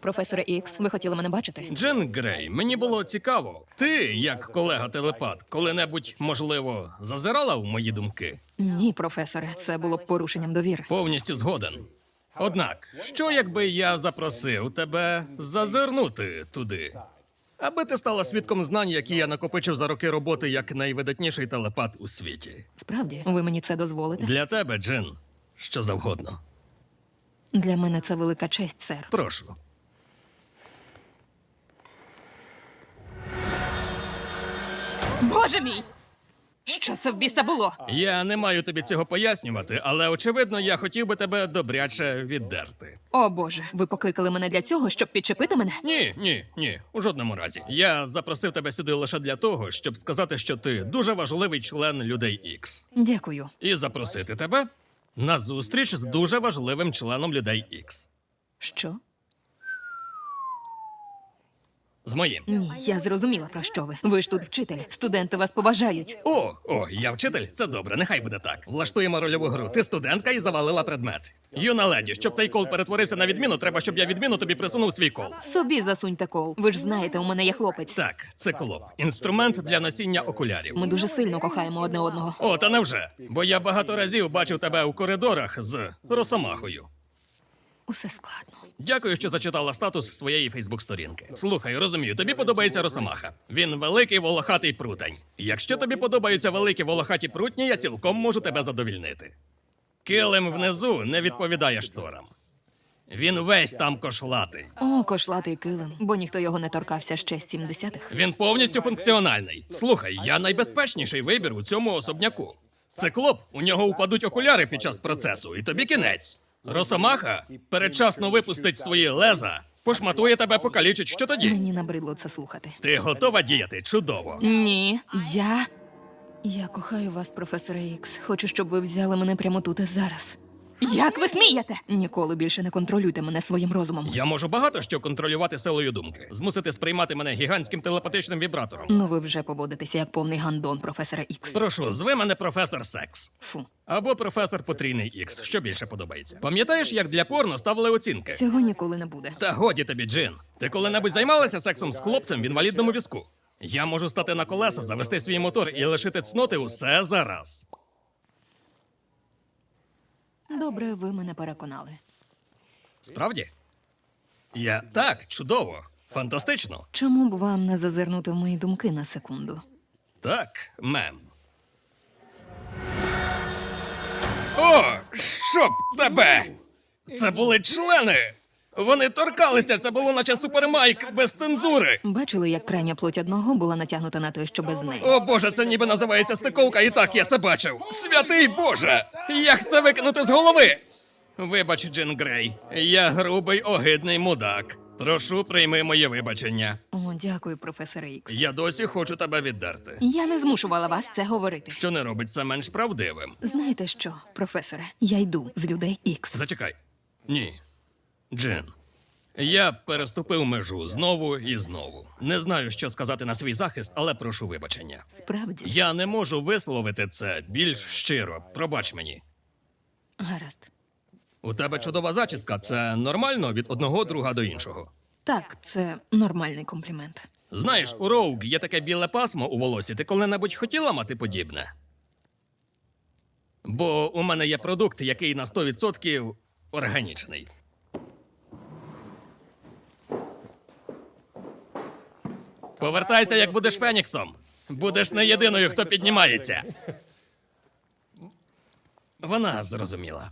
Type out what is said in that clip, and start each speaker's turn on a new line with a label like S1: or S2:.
S1: професоре Ікс. Ви хотіли мене бачити?
S2: Джен Грей, мені було цікаво. Ти, як колега телепат, коли-небудь, можливо, зазирала в мої думки?
S1: Ні, професоре, це було б порушенням довіри.
S2: Повністю згоден. Однак, що якби я запросив тебе зазирнути туди? Аби ти стала свідком знань, які я накопичив за роки роботи як найвидатніший телепат у світі.
S1: Справді, ви мені це дозволите?
S2: Для тебе, Джин, що завгодно.
S1: Для мене це велика честь, сер.
S2: Прошу.
S1: Боже мій! Що це в біса було?
S2: Я не маю тобі цього пояснювати, але очевидно, я хотів би тебе добряче віддерти.
S1: О Боже, ви покликали мене для цього, щоб підчепити мене?
S2: Ні, ні, ні, у жодному разі. Я запросив тебе сюди лише для того, щоб сказати, що ти дуже важливий член людей Ікс.
S1: Дякую.
S2: І запросити тебе на зустріч з дуже важливим членом людей Ікс.
S1: Що?
S2: З моїм.
S1: Ні, я зрозуміла про що ви. Ви ж тут вчитель. Студенти вас поважають.
S2: О, о, я вчитель. Це добре, нехай буде так. Влаштуємо рольову гру. Ти студентка і завалила предмет. Юна леді, щоб цей кол перетворився на відміну, треба, щоб я відміну тобі присунув свій кол.
S1: Собі засуньте кол. Ви ж знаєте, у мене є хлопець.
S2: Так, це колоп. Інструмент для носіння окулярів.
S1: Ми дуже сильно кохаємо одне одного.
S2: О, та невже? Бо я багато разів бачив тебе у коридорах з Росомахою.
S1: Усе складно.
S2: Дякую, що зачитала статус своєї Фейсбук-сторінки. Слухай, розумію, тобі подобається Росомаха. Він великий волохатий прутень. Якщо тобі подобаються великі волохаті прутні, я цілком можу тебе задовільнити. Килим внизу не відповідає шторам. Він весь там кошлатий.
S1: О, кошлатий килим, бо ніхто його не торкався ще з 70-х.
S2: Він повністю функціональний. Слухай, я найбезпечніший вибір у цьому особняку. Циклоп, у нього упадуть окуляри під час процесу, і тобі кінець. Росомаха передчасно випустить свої леза, пошматує тебе, покалічить. Що тоді?
S1: Мені набридло це слухати.
S2: Ти готова діяти? Чудово.
S1: Ні, я. Я кохаю вас, професоре Ікс. Хочу, щоб ви взяли мене прямо тут і зараз. Як ви смієте? Ніколи більше не контролюйте мене своїм розумом.
S2: Я можу багато що контролювати силою думки, змусити сприймати мене гігантським телепатичним вібратором.
S1: Ну ви вже поводитеся як повний гандон, професора Ікс.
S2: Прошу, зви мене професор Секс.
S1: Фу.
S2: Або професор Потрійний Ікс, що більше подобається. Пам'ятаєш, як для порно ставили оцінки?
S1: Цього ніколи не буде.
S2: Та годі тобі, Джин. Ти коли-небудь займалася сексом з хлопцем в інвалідному візку? Я можу стати на колеса, завести свій мотор і лишити цноти усе зараз.
S1: Добре, ви мене переконали.
S2: Справді? Я так, чудово, фантастично.
S1: Чому б вам не зазирнути в мої думки на секунду?
S2: Так, мем. О, щоб тебе! Це були члени! Вони торкалися, це було наче супермайк без цензури.
S1: Бачили, як крайня плоть одного була натягнута на той, що без неї.
S2: О боже, це ніби називається стиковка, і так я це бачив. Святий Боже! Як це викинути з голови? Вибач, Джин Грей, я грубий огидний мудак. Прошу, прийми моє вибачення.
S1: О, дякую, професоре Ікс.
S2: Я досі хочу тебе віддерти.
S1: Я не змушувала вас це говорити.
S2: Що не робить це менш правдивим.
S1: Знаєте що, професоре? Я йду з людей Ікс.
S2: Зачекай. Ні. Джин. Я переступив межу знову і знову. Не знаю, що сказати на свій захист, але прошу вибачення.
S1: Справді,
S2: Я не можу висловити це більш щиро. Пробач мені.
S1: гаразд.
S2: У тебе чудова зачіска. Це нормально від одного друга до іншого.
S1: Так, це нормальний комплімент.
S2: Знаєш, у Роуг є таке біле пасмо у волосі. Ти коли-небудь хотіла мати подібне? Бо у мене є продукт, який на 100% органічний. Повертайся, як будеш Феніксом. Будеш не єдиною, хто піднімається. Вона зрозуміла.